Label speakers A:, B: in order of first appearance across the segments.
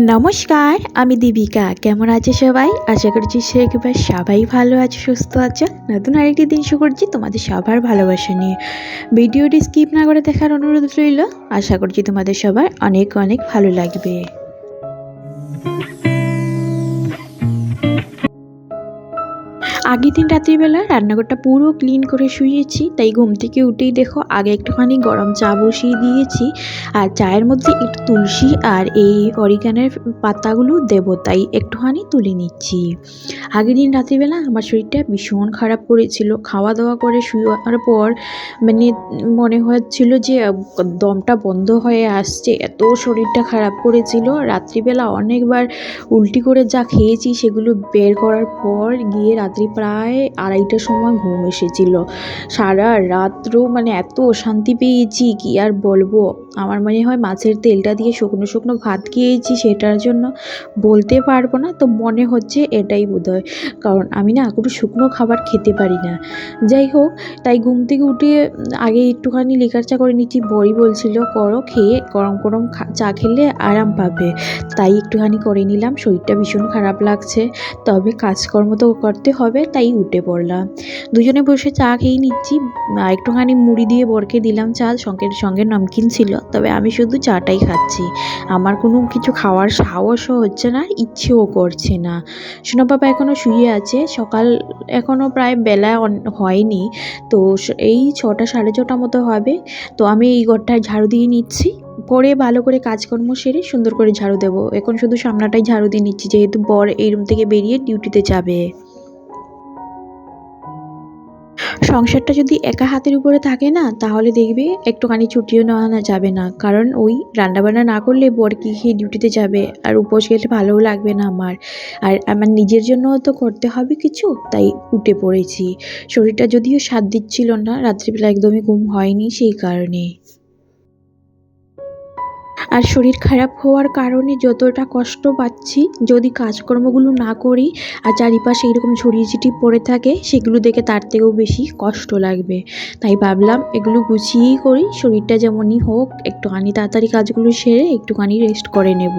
A: নমস্কার, আমি দীপিকা। কেমন আছে সবাই? আশা করছি একেবারে সবাই ভালো আছে, সুস্থ আছে। নতুন আরেকটি দিন শুরু করছি তোমাদের সবার ভালোবাসা নিয়ে। ভিডিওটি স্কিপ না করে দেখার অনুরোধ রইল। আশা করছি তোমাদের সবার অনেক অনেক ভালো লাগবে। আগের দিন রাত্রিবেলা রান্নাঘরটা পুরো ক্লিন করে শুয়েছি, তাই ঘুম থেকে উঠেই দেখো আগে একটুখানি গরম চা বসিয়ে দিয়েছি আর চায়ের মধ্যে একটু তুলসী আর এই অরিগানের পাতাগুলো দেবো, তাই একটুখানি তুলে নিচ্ছি। আগের দিন রাত্রিবেলা আমার শরীরটা ভীষণ খারাপ করেছিল খাওয়া দাওয়া করে শুয়ে পর মানে মনে হচ্ছিল যে দমটা বন্ধ হয়ে আসছে, এত শরীরটা খারাপ করেছিল। রাত্রিবেলা অনেকবার উল্টি করে যা খেয়েছি সেগুলো বের করার পর গিয়ে রাত্রি প্রায় আড়াইটার সময় ঘুম এসেছিল। সারা রাত্র মানে এত অশান্তি পেয়েছি কি আর বলব? আমার মনে হয় মাছের তেলটা দিয়ে শুকনো শুকনো ভাত খেয়েছি সেটার জন্য বলতে পারব না, তো মনে হচ্ছে এটাই বোধহয়। কারণ আমি না কোনো শুকনো খাবার খেতে পারি না। যাই হোক, তাই ঘুম থেকে উঠে আগে একটুখানি লিকার চা করে নিচ্ছি। বড়ি বলছিল, করো, খেয়ে গরম গরম চা খেলে আরাম পাবে। তাই একটুখানি করে নিলাম, শরীরটা ভীষণ খারাপ লাগছে। তবে কাজকর্ম তো করতে হবে, তাই উঠে পড়লাম। দুজনে বসে চা খেয়ে নিচ্ছি। একটুখানি মুড়ি দিয়ে বরকে দিলাম চা সঙ্গে সঙ্গে নমকিন ছিল। তবে আমি শুধু চাটাই খাচ্ছি। আমার কোনো কিছু খাওয়ার সাহসও হচ্ছে না, ইচ্ছেও করছে না। সোনা বাবা এখনও শুয়ে আছে, সকাল এখনও প্রায় বেলা হয়নি। তো এই ছটা সাড়ে ছটা মতো হবে। তো আমি এই ঘরটায় ঝাড়ু দিয়ে নিচ্ছি। পরে ভালো করে কাজকর্ম সেরে সুন্দর করে ঝাড়ু দেবো। এখন শুধু সামনাটাই ঝাড়ু দিয়ে নিচ্ছি, যেহেতু বর এই রুম থেকে বেরিয়ে ডিউটিতে যাবে। সংসারটা যদি একা হাতের উপরে থাকে না, তাহলে দেখবে একটুখানি ছুটিও নেওয়া যাবে না। কারণ ওই রান্নাবান্না না করলে বর কি খেয়ে ডিউটিতে যাবে? আর উপোস গেলে ভালোও লাগবে না আমার। আর আমার নিজের জন্য তো করতে হবে কিছু, তাই উঠে পড়েছি। শরীরটা যদিও সাথ দিচ্ছিল না, রাত্রিবেলা একদমই ঘুম হয়নি সেই কারণে। আর শরীর খারাপ হওয়ার কারণে যতটা কষ্ট পাচ্ছি, যদি কাজকর্মগুলো না করি আর চারিপাশে এরকম ছড়িয়ে ছিটিয়ে পড়ে থাকে, সেগুলো দেখে তার থেকেও বেশি কষ্ট লাগবে। তাই ভাবলাম এগুলো গুছিয়েই করি, শরীরটা যেমনই হোক, একটুখানি তাড়াতাড়ি কাজগুলো সেরে একটুখানি রেস্ট করে নেব।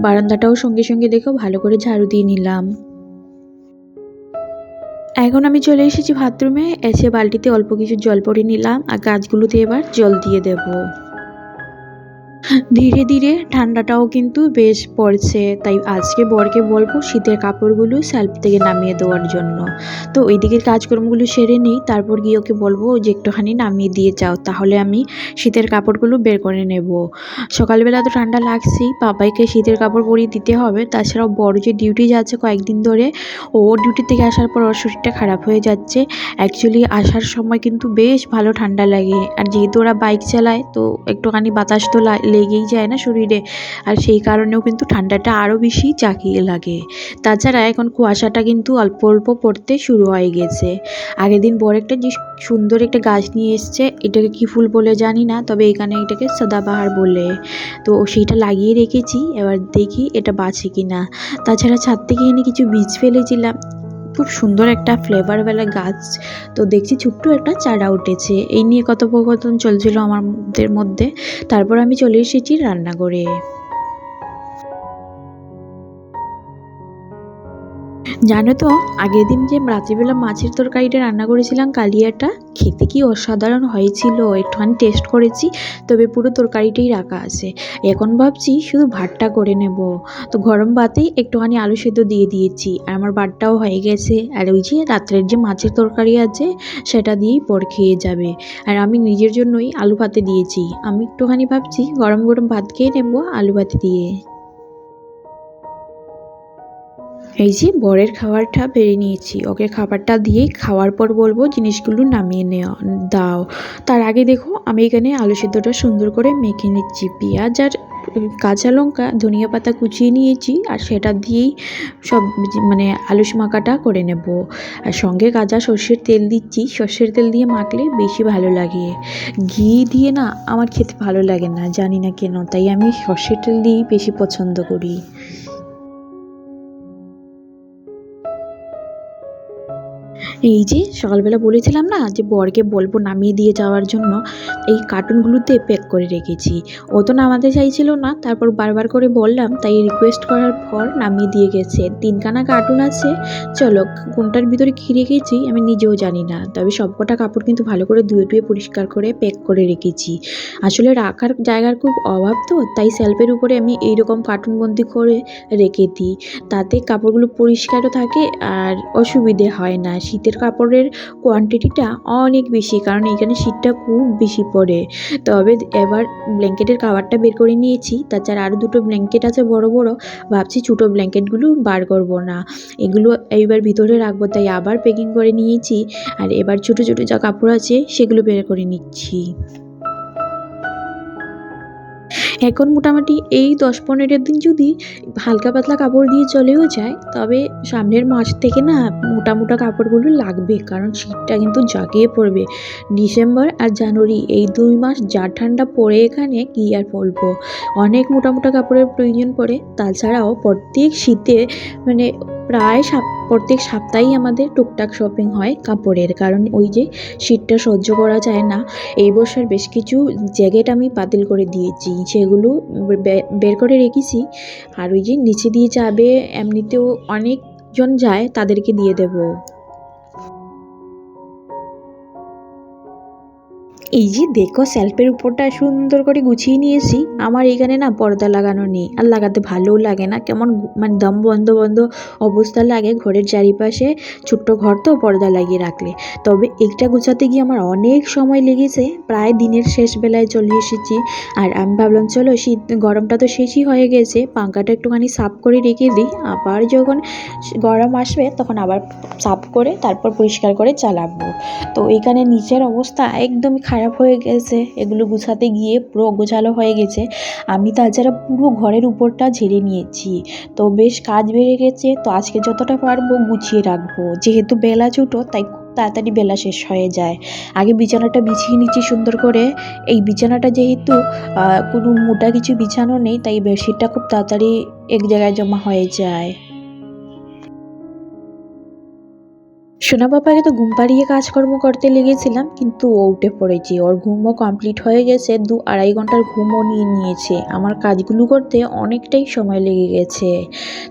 A: বারান্দাটাও সঙ্গে সঙ্গে দেখেও ভালো করে ঝাড়ু দিয়ে নিলাম। এখন আমি চলে এসেছি বাথরুমে, এসে বালতিতে অল্প কিছু জল পরে নিলাম আর গাছগুলোতে এবার জল দিয়ে দেবো। ধীরে ধীরে ঠান্ডাটাও কিন্তু বেশ পড়ছে। তাই আজকে বরকে বলব শীতের কাপড়গুলো সেলফ থেকে নামিয়ে দেওয়ার জন্য। তো ওই দিকের কাজকর্মগুলো সেরে নিই, তারপর গিয়ে ওকে বলব যে একটুখানি নামিয়ে দিয়ে যাও, তাহলে আমি শীতের কাপড়গুলো বের করে নেব। সকালবেলা তো ঠান্ডা লাগছেই, বাবাইকে শীতের কাপড় পরিয়ে দিতে হবে, তাছাড়াও বড় যে ডিউটি যাচ্ছে কয়েকদিন ধরে, ও ডিউটি থেকে আসার পর ওর শরীরটা খারাপ হয়ে যাচ্ছে। অ্যাকচুয়ালি আসার সময় কিন্তু বেশ ভালো ঠান্ডা লাগে, আর যেহেতু ওরা বাইক চালায়, তো একটুখানি বাতাস তো লেগেই যায় না শরীরে। আর সেই কারণেও কিন্তু ঠান্ডাটা আরও বেশি চাকিয়ে লাগে। তাছাড়া এখন কুয়াশাটা কিন্তু অল্প অল্প পড়তে শুরু হয়ে গেছে। আগের দিন বড় একটা যে সুন্দর একটা গাছ নিয়ে এসছে। এটাকে কি ফুল বলে জানি না, তবে এখানে এটাকে সদাবাহার বলে। তো সেইটা লাগিয়ে রেখেছি, এবার দেখি এটা বাঁচে কি না তাছাড়া ছাদ থেকে এনে কিছু বীজ ফেলেছিলাম। খুব সুন্দর একটা ফ্লেভারওয়ালা গাছ। তো দেখছি ছোট্ট একটা চারা উঠেছে। এই নিয়ে কথোপকথন চলছিল আমাদের মধ্যে। তারপর আমি চলে এসেছি রান্নাঘরে। জানো তো, আগের দিন যে রাত্রিবেলা মাছের তরকারিটা রান্না করেছিলাম কালিয়াটা, খেতে কি অসাধারণ হয়েছিল, একটুখানি টেস্ট করেছি, তবে পুরো তরকারিটাই রাখা আছে। এখন ভাবছি শুধু ভাতটা করে নেব। তো গরম ভাতেই একটুখানি আলু সেদ্ধ দিয়ে দিয়েছি, আর আমার ভাতটাও হয়ে গেছে, আর ওই যে রাত্রের যে মাছের তরকারি আছে, সেটা দিয়েই পর খেয়ে যাবে। আর আমি নিজের জন্যই আলু ভাতে দিয়েছি, আমি একটুখানি ভাবছি গরম গরম ভাত খেয়ে নেব আলু ভাতে দিয়ে। এই যে বরের খাবারটা বেড়ে নিয়েছি, ওকে খাবারটা দিয়েই খাওয়ার পর বলব জিনিসগুলো নামিয়ে নেওয়া দাও। তার আগে দেখো, আমি এখানে আলু সিদ্ধটা সুন্দর করে মেখে নিচ্ছি। পেঁয়াজ আর কাঁচা লঙ্কা, ধনিয়া পাতা কুচিয়ে নিয়েছি, আর সেটা দিয়েই সব মানে আলু মাখাটা করে নেব। আর সঙ্গে কাঁচা সর্ষের তেল দিচ্ছি, সর্ষের তেল দিয়ে মাখলে বেশি ভালো লাগে। ঘি দিয়ে না আমার খেতে ভালো লাগে না, জানি না কেন, তাই আমি সর্ষের তেল দিয়েই বেশি পছন্দ করি। এই যে সকালবেলা বলেছিলাম না যে বরকে বলব নামিয়ে দিয়ে যাওয়ার জন্য, এই কার্টুনগুলোতে প্যাক করে রেখেছি। ও তো নামাতে চাইছিল না, তারপর বারবার করে বললাম, তাই রিকোয়েস্ট করার পর নামিয়ে দিয়ে গেছে। তিনখানা কার্টুন আছে, চলো কোনটার ভিতরে কী রেখেছি আমি নিজেও জানি না, তবে সবকটা কাপড় কিন্তু ভালো করে ধুয়ে ধুয়ে পরিষ্কার করে প্যাক করে রেখেছি। আসলে রাখার জায়গার খুব অভাব তো, তাই সেলফের উপরে আমি এইরকম কার্টুনবন্দি করে রেখে দিই। তাতে কাপড়গুলো পরিষ্কারও থাকে আর অসুবিধে হয় না। শীতের কাপড়ের কোয়ান্টিটিটা অনেক বেশি, কারণ এখানে শীতটা খুব বেশি পড়ে। তবে এবার ব্ল্যাঙ্কেটের কাভারটা বের করে নিয়েছি, তাছাড়া আরও দুটো ব্ল্যাঙ্কেট আছে বড় বড়। ভাবছি ছোটো ব্ল্যাঙ্কেটগুলো বার করব না। এগুলো এইবার ভিতরে রাখব, তাই আবার প্যাকিং করে নিয়েছি। আর এবার ছোটো ছোটো যা কাপড় আছে, সেগুলো বের করে নিচ্ছি। এখন মোটামুটি এই দশ পনেরো দিন যদি হালকা পাতলা কাপড় দিয়ে চলেও যায়, তবে সামনের মাস থেকে না মোটা মোটা কাপড়গুলো লাগবে, কারণ শীতটা কিন্তু জাগিয়ে পড়বে। ডিসেম্বর আর জানুয়ারি এই দুই মাস যা ঠান্ডা পড়ে এখানে কী আর বলব? অনেক মোটা মোটা কাপড়ের প্রয়োজন পড়ে। তাছাড়াও প্রত্যেক শীতে মানে প্রায় সাপ, প্রত্যেক সপ্তাহেই আমাদের টুকটাক শপিং হয় কাপড়ের। কারণ ওই যে শীতটা সহ্য করা যায় না, এই বছর বেশ কিছু জ্যাকেট আমি বাতিল করে দিয়েছি, সেগুলো বের করে রেখেছি। আর ওই যে নিচে দিয়ে যাবে, এমনিতেও অনেকজন যায়, তাদেরকে দিয়ে দেবো। এই যে দেখো সেলফের উপরটা সুন্দর করে গুছিয়ে নিয়েছি। আমার এখানে না পর্দা লাগানো নেই। আর লাগাতে ভালোও লাগে না। কেমন মানে দম বন্ধ বন্ধ অবস্থা লাগে ঘরের চারিপাশে। ছোট্ট ঘর তো পর্দা লাগিয়ে রাখলে। তবে এইটা গুছাতে গিয়ে আমার অনেক সময় লেগেছে। প্রায় দিনের শেষ বেলায় চলে এসেছি। আর আমি ভাবলাম, চলো, শীত, গরমটা তো শেষই হয়ে গেছে। পাঙ্খাটা একটুখানি সাফ করে রেখে দিই। আবার যখন গরম আসবে, তখন আবার সাফ করে, তারপর পরিষ্কার করে চালাবো। তো এখানে নিচের অবস্থা একদমই খারাপ হয়ে গেছে, এগুলো গুছাতে গিয়ে পুরো গোছালো হয়ে গেছে। আমি তাছাড়া পুরো ঘরের উপরটা ঝেড়ে নিয়েছি। তো বেশ কাজ বেড়ে গেছে, তো আজকে যতটা পারব গুছিয়ে রাখব। যেহেতু বেলা ছোটো, তাই তাড়াতাড়ি বেলা শেষ হয়ে যায়। আগে বিছানাটা বিছিয়ে নিচ্ছি সুন্দর করে। এই বিছানাটা যেহেতু কোনো মোটা কিছু বিছানো নেই, তাই বেডশিটটা খুব তাড়াতাড়ি এক জায়গায় জমা হয়ে যায়। সোনা তো ঘুম পাড়িয়ে কাজকর্ম করতে লেগেছিলাম, কিন্তু ও উঠে পড়েছে। ওর ঘুমও কমপ্লিট হয়ে গেছে, দু আড়াই ঘণ্টার ঘুমও নিয়ে নিয়েছে। আমার কাজগুলো করতে অনেকটাই সময় লেগে গেছে।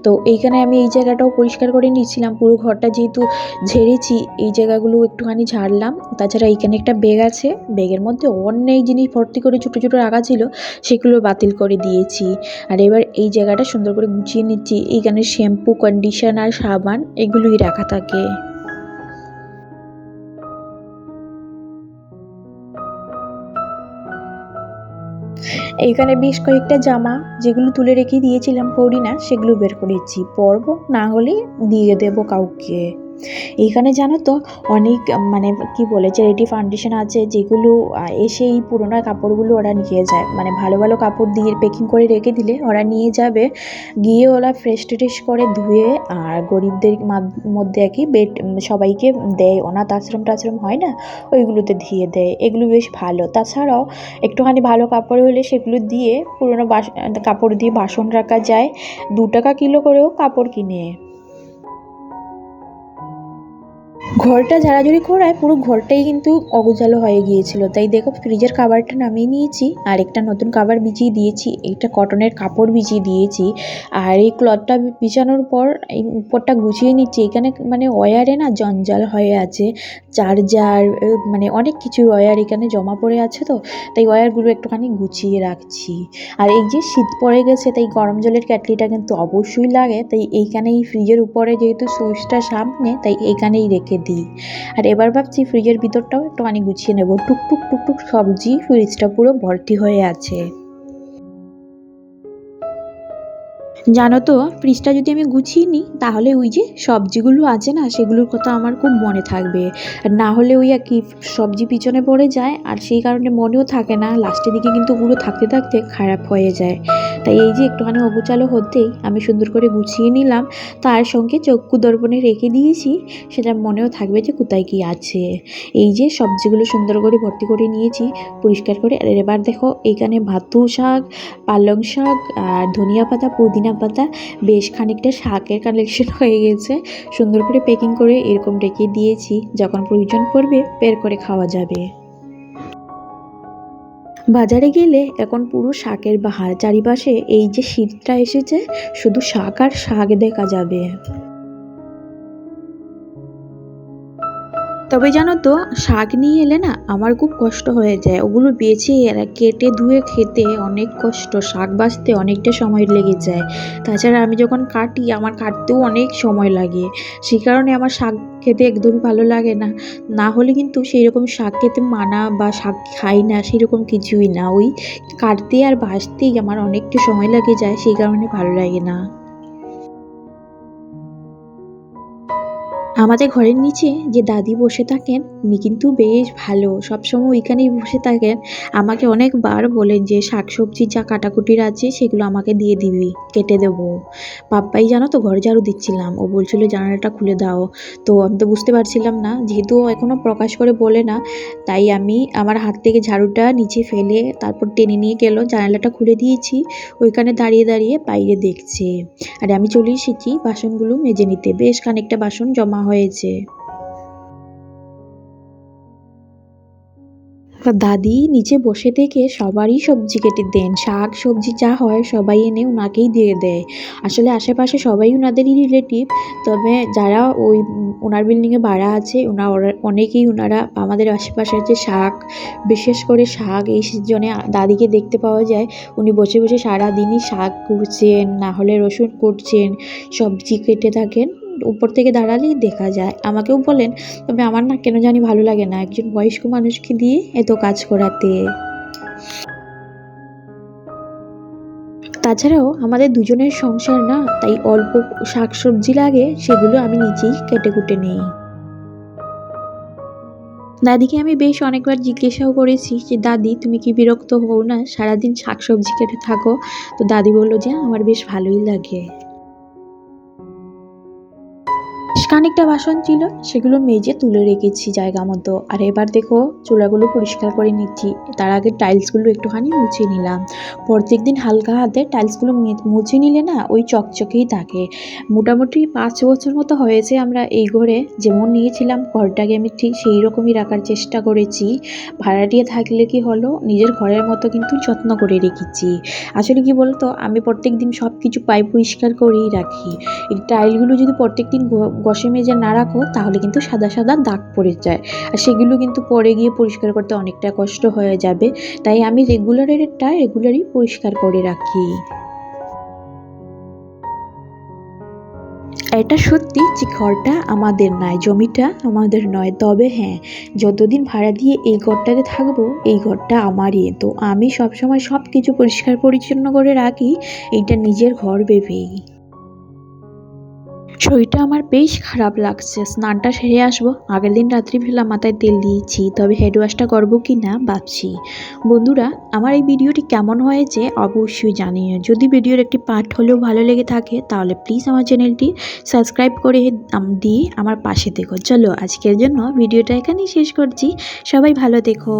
A: তো এইখানে আমি এই জায়গাটাও পরিষ্কার করে নিয়েছিলাম। পুরো ঘরটা যেহেতু ঝেড়েছি, এই জায়গাগুলো একটুখানি ঝাড়লাম। তাছাড়া এইখানে একটা ব্যাগ আছে। ব্যাগের মধ্যে অনেক জিনিস ভর্তি করে ছোটো ছোটো রাখা ছিল, সেগুলো বাতিল করে দিয়েছি। আর এবার এই জায়গাটা সুন্দর করে গুছিয়ে নিচ্ছি। এইখানে শ্যাম্পু, কন্ডিশনার, সাবান, এগুলোই রাখা থাকে। এইখানে বেশ কয়েকটা জামা যেগুলো তুলে রেখে দিয়েছিলাম পরি না সেগুলো বের করেছি। পরব না হলে দিয়ে দেব কাউকে। এইখানে জানো তো অনেক মানে কি বলে চ্যারিটি ফাউন্ডেশন আছে, যেগুলো এসে এই পুরোনো কাপড়গুলো ওরা নিয়ে যায়। মানে ভালো ভালো কাপড় দিয়ে প্যাকিং করে রেখে দিলে ওরা নিয়ে যাবে। গিয়ে ওরা ফ্রেশ ট্রেশ করে ধুয়ে, আর গরিবদের মধ্যে আর কি বেড সবাইকে দেয়। অনাথ আশ্রম টাশ্রম হয় না? ওইগুলোতে দিয়ে দেয়। এগুলো বেশ ভালো। তাছাড়াও একটুখানি ভালো কাপড় হলে সেগুলো দিয়ে পুরোনো বাস, কাপড় দিয়ে বাসন রাখা যায়। দু টাকা কিলো করেও কাপড় কিনে। ঘরটা ঝাড়াঝুড়ি করায় পুরো ঘরটাই কিন্তু অগোছালো হয়ে গিয়েছিল। তাই দেখো, ফ্রিজের কাভারটা নামিয়ে নিয়েছি, আর একটা নতুন কাভার বিছিয়ে দিয়েছি, একটা কটনের কাপড় বিছিয়ে দিয়েছি, আর এই ক্লথটা বিছানোর পর এই উপরটা গুছিয়ে নিচ্ছি। এখানে মানে ওয়ারে না জঞ্জাল হয়ে আছে, চার্জার মানে অনেক কিছু ওয়ার এখানে জমা পড়ে আছে তো, তাই ওয়ারগুলো একটুখানি গুছিয়ে রাখছি। আর এই যে শীত পড়ে গেছে, তাই গরম জলের ক্যাটলিটা কিন্তু অবশ্যই লাগে, তাই এইখানেই ফ্রিজের উপরে যেহেতু সুইচটা সামনে, তাই এইখানেই রেখে দিই। আর এবার ভাবছি ফ্রিজের ভিতরটাও একটু একটুখানি গুছিয়ে নেব। টুকটুক টুকটুক সবজি ফ্রিজটা পুরো ভর্তি হয়ে আছে। জানো তো ফ্রিজটা যদি আমি গুছিয়ে নিই, তাহলে ওই যে সবজিগুলো আছে না, সেগুলোর কথা আমার খুব মনে থাকবে। না হলে ওই আর কি সবজি পিছনে পড়ে যায়, আর সেই কারণে মনেও থাকে না, লাস্টের দিকে কিন্তু ওগুলো থাকতে থাকতে খারাপ হয়ে যায়। তাই এই যে একটুখানি অগোচালো হতেই আমি সুন্দর করে গুছিয়ে নিলাম, তার সঙ্গে চক্ষু দর্পণে রেখে দিয়েছি, সেটা মনেও থাকবে যে কোথায় কী আছে। এই যে সবজিগুলো সুন্দর করে ভর্তি করে নিয়েছি, পরিষ্কার করে, আর এবার দেখো, এখানে ভাতু শাক, পালং শাক, আর ধনিয়া পাতা, পুদিনা পুদিনা পাতা, বেশ খানিকটা শাকের কালেকশন হয়ে গেছে। সুন্দর করে প্যাকিং করে এরকম ডেকে দিয়েছি। যখন প্রয়োজন পড়বে, বের করে খাওয়া যাবে। বাজারে গেলে এখন পুরো শাকের বাহার। চারিপাশে এই যে শীতটা এসেছে, শুধু শাক আর শাক দেখা যাবে। তবে জানো তো, শাক নিয়ে এলে না আমার খুব কষ্ট হয়ে যায়। ওগুলো বেছে কেটে ধুয়ে খেতে অনেক কষ্ট, শাক বাছতে অনেকটা সময় লেগে যায়। তাছাড়া আমি যখন কাটি, আমার কাটতেও অনেক সময় লাগে। সেই কারণে আমার শাক খেতে একদমই ভালো লাগে না। না হলে কিন্তু সেই রকম শাক খেতে মানা বা শাক খাই না সেরকম কিছুই না। ওই কাটতে আর ভাজতেই আমার অনেকটা সময় লাগে যায় সেই কারণে ভালো লাগে না। আমাদের ঘরের নিচে যে দাদি বসে থাকেন, উনি কিন্তু বেশ ভালো। সবসময় ওইখানেই বসে থাকেন। আমাকে অনেকবার বলেন যে, শাকসবজি যা কাটাকুটির আছে, সেগুলো আমাকে দিয়ে দিবি, কেটে দেবো। পাপ্পাই, জানো তো, ঘর ঝাড়ু দিচ্ছিলাম। ও বলছিল, জানালাটা খুলে দাও। তো আমি তো বুঝতে পারছিলাম না, যেহেতু এখনও প্রকাশ করে বলে না, তাই আমি আমার হাত থেকে ঝাড়ুটা নিচে ফেলে তারপর টেনে নিয়ে গেল, জানালাটা খুলে দিয়েছি, ওইখানে দাঁড়িয়ে দাঁড়িয়ে বাইরে দেখছে। আর আমি চলে এসেছি, বাসনগুলো মেজে নিতে। বেশ খানিকটা বাসন জমা হয়েছে। দাদি নিচে বসে থেকে সবারই সবজি কেটে দেন। শাক, সবজি যা হয় সবাই এনে ওনাকেই দিয়ে দেয়। আসলে আশেপাশে সবাই ওনাদেরই রিলেটিভ তবে যারা ওই ওনার বিল্ডিংয়ে ভাড়া আছে ওনা অনেকেই ওনারা আমাদের আশেপাশে যে শাক, বিশেষ করে শাক এই সিজনে দাদিকে দেখতে পাওয়া যায়, উনি বসে বসে সারাদিনই শাক কুড়ছেন, না হলে রসুন কুটছেন সবজি কেটে থাকেন। উপর থেকে দাঁড়ালেই দেখা যায়। আমাকেও বলেন, তবে আমার না কেন জানি ভালো লাগে না। একজন বয়স্ক মানুষকে দিয়ে এত কাজ করাতে। তাছাড়াও আমাদের দুজনের সংসার না, তাই অল্প শাকসবজি লাগে, সেগুলো আমি নিজেই কেটে কুটে নেই। দাদিকে আমি বেশ অনেকবার জিজ্ঞাসাও করেছি যে, দাদি, তুমি কি বিরক্ত হও না? সারাদিন শাকসবজি কেটে থাকো। তো দাদি বলল যে, আমার বেশ ভালোই লাগে। খানিকটা বাসন ছিল, সেগুলো মেজে তুলে রেখেছি জায়গা মতো। আর এবার দেখো, চুলাগুলো পরিষ্কার করে নিচ্ছি। তার আগে টাইলসগুলো একটুখানি মুছে নিলাম। প্রত্যেকদিন হালকা হাতে টাইলসগুলো মুছে নিলে না, ওই চকচকেই থাকে। মোটামুটি পাঁচ বছর মতো হয়েছে আমরা এই ঘরে। যেমন নিয়েছিলাম, ঘরটাকে আমি ঠিক সেই রকমই রাখার চেষ্টা করেছি। ভাড়াটিয়ে থাকলে কি হলো, নিজের ঘরের মতো কিন্তু যত্ন করে রেখেছি। আসলে কি বলতো, আমি প্রত্যেক দিন সব কিছু পাই পরিষ্কার করেই রাখি। এই টাইলগুলো যদি প্রত্যেক দিন ঘষে মেজে না রাখো, তাহলে কিন্তু সাদা সাদা দাগ পড়ে যায়। আর সেগুলো কিন্তু পরে গিয়ে পরিষ্কার করতে অনেকটা কষ্ট হয়ে যাবে। তাই আমি রেগুলারেরটা রেগুলারই পরিষ্কার করে রাখি। এটা সত্যি যে ঘরটা আমাদের নয়, জমিটা আমাদের নয়। তবে হ্যাঁ যতদিন ভাড়া দিয়ে এই ঘরটাতে থাকব, এই ঘরটা আমারই। তো আমি সবসময় সব কিছু পরিষ্কার পরিচ্ছন্ন করে রাখি, এইটা নিজের ঘর ভেবেই। শরীরটা আমার বেশ খারাপ লাগছে। স্নানটা সেরে আসব। আগের দিন রাত্রিবেলা মাথায় তেল দিয়েছি, তবে হেড ওয়াশটা করব কি না ভাবছি। বন্ধুরা, আমার এই ভিডিওটি কেমন হয়েছে অবশ্যই জানিও। যদি ভিডিওর একটি পার্ট হলেও ভালো লেগে থাকে, তাহলে প্লিজ আমার চ্যানেলটি সাবস্ক্রাইব করে দিয়ে আমার পাশে দেখো চলো, আজকের জন্য ভিডিওটা এখানেই শেষ করছি। সবাই ভালো দেখো